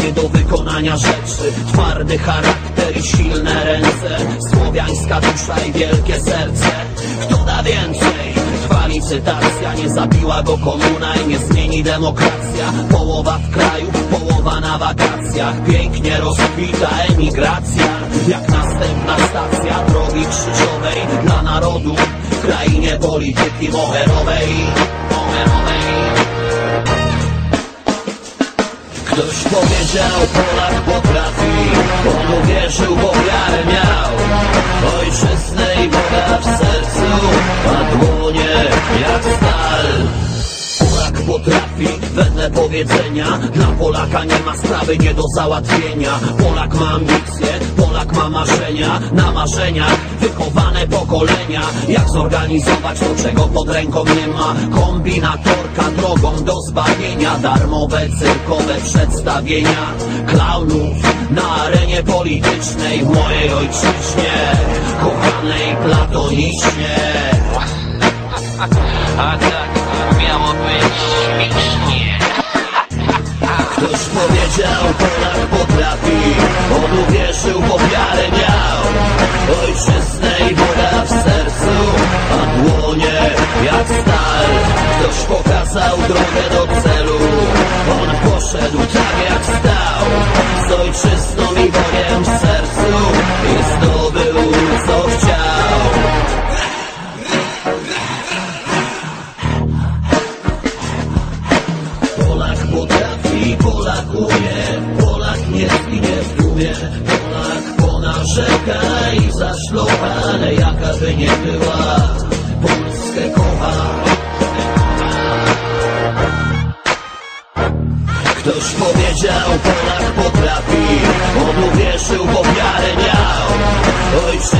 zdolny do wykonania rzeczy. Twardy charakter i silne ręce. Słowiańska dusza i wielkie serce. Kto da więcej? Trwa licytacja, nie zabiła go komuna i nie zmieni demokracja. Połowa w kraju, połowa na wakacjach. Pięknie rozkwita emigracja. Jak następna stacja drogi krzyżowej Dla narodu. W krainie polityki moherowej. Moherowej Ktoś powiedział, Polak potrafi On uwierzył, bo wiarę miał powiedzenia. Dla Polaka nie ma sprawy nie do załatwienia. Polak ma ambicje, Polak ma marzenia. Na marzeniach wychowane pokolenia. Jak zorganizować to, czego pod ręką nie ma? Kombinatorka drogą do zbawienia. Darmowe cyrkowe przedstawienia Klaunów na arenie politycznej W mojej ojczyźnie Kochanej platonicznie. A tak Uwierzył, bo wiarę miał. Ojczyznę i Boga w sercu A dłonie jak stal. Ktoś pokazał drogę do celu. On poszedł tak jak stał. Z ojczyzną i Bogiem w sercu I zdobył co chciał. Polak potrafi, Polak umie, Polak nie zginie w dumie, Polak ponarzeka i jaka by nie była, Polskę kocha. Ktoś powiedział, Polak potrafi, on uwierzył, bo wiarę miał, ojczyznę